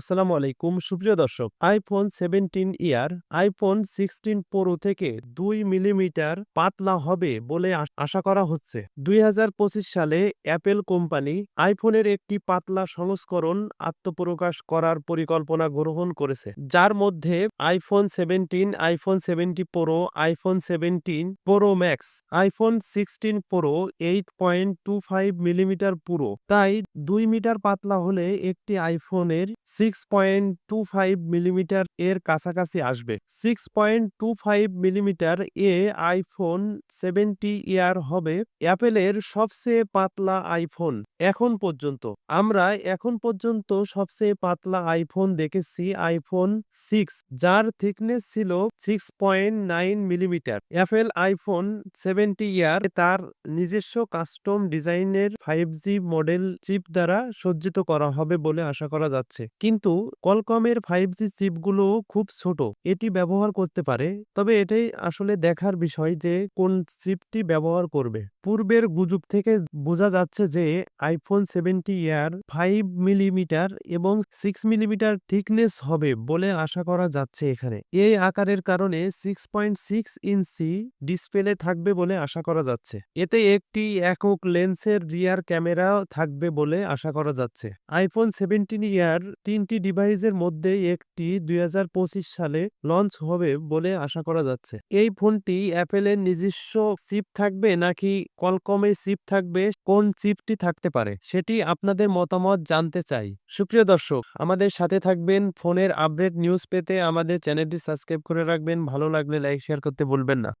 আসসালামু আলাইকুম। সুপ্রিয় দর্শক iPhone seventeen air iPhone sixteen pro থেকে দুই মিলিমিটার পাতলা হবে বলে আশা করা হচ্ছে। দুই হাজার পঁচিশ সালে অ্যাপেল কোম্পানি আইফোনের একটি পাতলা সংস্করণ আত্মপ্রকাশ করার পরিকল্পনা গ্রহণ করেছে, যার মধ্যে iPhone seventeen iPhone seventy pro iPhone seventeen pro max iPhone sixteen pro eight point two five millimetre পুরো। তাই দুই মিটার পাতলা হলে একটি আইফোনের six point two five millimetre এর কাছাকাছি আসবে। Six point two five millimetre এ আইফোন সেভেন্টি ইয়ার হবে, অ্যাপেলের সবচেয়ে পাতলা আইফোন এখন পর্যন্ত। আমরা এখন পর্যন্ত সবচেয়ে পাতলা আইফোন দেখেছি আইফোন সিক্স যার থিকনেস ছিল six point nine millimetre Apple iPhone seventy air তার নিজস্ব কাস্টম ডিজাইনের ফাইভ জি মডেল চিপ দ্বারা সজ্জিত করা হবে বলে আশা করা যাচ্ছে। কিন্তু কলকমের ফাইভ জি চিপগুলো খুব ছোট। এটি ব্যবহার করতে পারে। তবে এটাই আসলে দেখার বিষয় যে কোন চিপটি ব্যবহার করবে। পূর্বের গুজব থেকে বোঝা যাচ্ছে যে iPhone seventy air five millimetre এবং সিক্স মিলিমিটার থিকনেস হবে বলে আশা করা যাচ্ছে এখানে। এই আকারের কারণে six point six inch display থাকবে বলে আশা করা যাচ্ছে। এতে একটি একক লেন্সের রিয়ার ক্যামেরা থাকবে বলে আশা করা যাচ্ছে। আইফোন সেভেন্টিন ইয়ার তিনটি ডিভাইসের মধ্যে একটি দুই হাজার পঁচিশ সালে লঞ্চ হবে বলে আশা করা যাচ্ছে। এই ফোনটি অ্যাপেলের নিজস্ব চিপ থাকবে নাকি কলকমের চিপ থাকবে, কোন চিপটি থাকতে পারে, সেটি আপনাদের মতামত জানতে চাই। সুপ্রিয় দর্শক, আমাদের সাথে থাকবেন ফোনের আপডেট নিউজ পেতে আমাদের চ্যানেলটি সাবস্ক্রাইব করে রাখবেন। ভালো লাগলে লাইক, শেয়ার করতে ভুলবেন না।